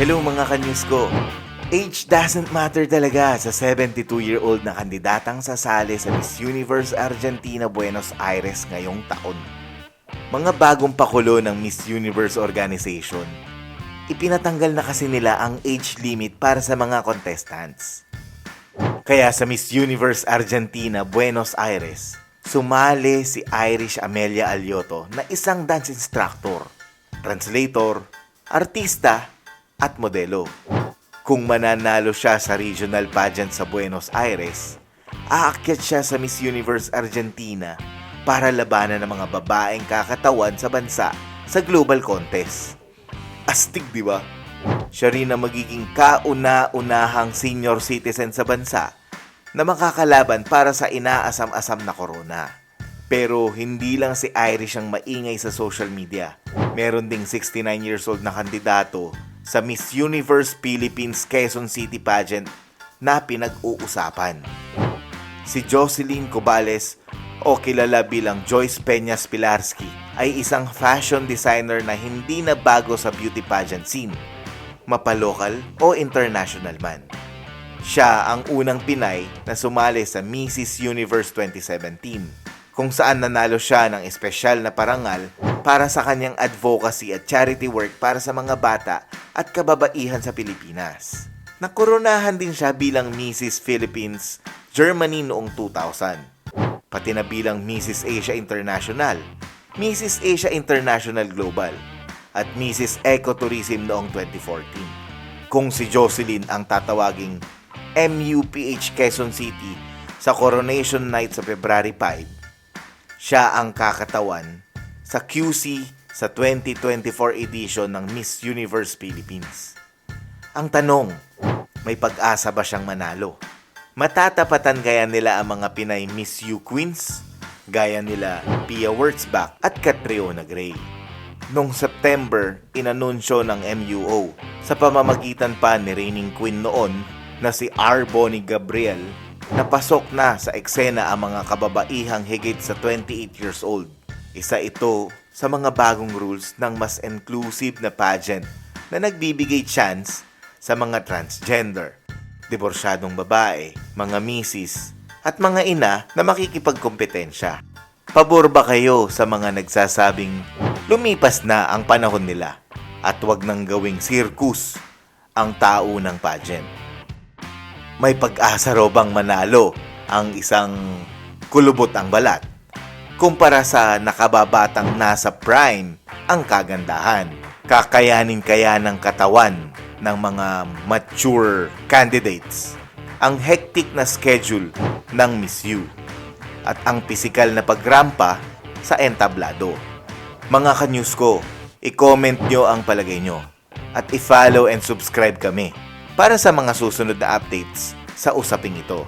Hello mga kanyus ko. Age doesn't matter talaga sa 72-year-old na kandidatang sasali sa Miss Universe Argentina Buenos Aires ngayong taon. Mga bagong pakulo ng Miss Universe organization. Ipinatanggal na kasi nila ang age limit para sa mga contestants. Kaya sa Miss Universe Argentina Buenos Aires, sumali si Irish Amelia Alioto na isang dance instructor, translator, artista, at modelo. Kung mananalo siya sa regional pageant sa Buenos Aires, aakyat siya sa Miss Universe Argentina para labanan ng mga babaeng kakatawan sa bansa sa global contest. Astig, di ba? Siya rin ang magiging kauna-unahang senior citizen sa bansa na makakalaban para sa inaasam-asam na corona. Pero hindi lang si Irish ang maingay sa social media. Meron ding 69 years old na kandidato sa Miss Universe Philippines Quezon City pageant na pinag-uusapan. Si Jocelyn Cobales o kilala bilang Joyce Peñas Pilarski ay isang fashion designer na hindi na bago sa beauty pageant scene, mapalokal o international man. Siya ang unang Pinay na sumali sa Mrs. Universe 2017, kung saan nanalo siya ng espesyal na parangal para sa kanyang advocacy at charity work para sa mga bata at kababaihan sa Pilipinas. Nakoronahan din siya bilang Mrs. Philippines Germany noong 2000, pati na bilang Mrs. Asia International, Mrs. Asia International Global, at Mrs. Ecotourism noong 2014. Kung si Jocelyn ang tatawaging MUPH Quezon City sa Coronation Night sa February 5, siya ang kakatawan sa QC sa 2024 edition ng Miss Universe Philippines. Ang tanong, may pag-asa ba siyang manalo? Matatapatan kaya nila ang mga Pinay Miss U Queens? Gaya nila Pia Wurtzbach at Catriona Gray. Noong September, inanunsyo ng MUO sa pamamagitan pa ni reigning queen noon na si R. Bonnie Gabriel na pasok na sa eksena ang mga kababaihang higit sa 28 years old. Isa ito sa mga bagong rules ng mas inclusive na pageant na nagbibigay chance sa mga transgender, diborsyadong babae, mga misis, at mga ina na makikipagkompetensya. Pabor ba kayo sa mga nagsasabing lumipas na ang panahon nila at wag nang gawing circus ang tao ng pageant? May pag-asa raw bang manalo ang isang kulubot ang balat kumpara sa nakababatang nasa prime ang kagandahan. Kakayanin kaya ng katawan ng mga mature candidates ang hectic na schedule ng Miss U at ang pisikal na pagrampa sa entablado. Mga kanyus ko, i-comment nyo ang palagay nyo at i-follow and subscribe kami para sa mga susunod na updates sa usaping ito.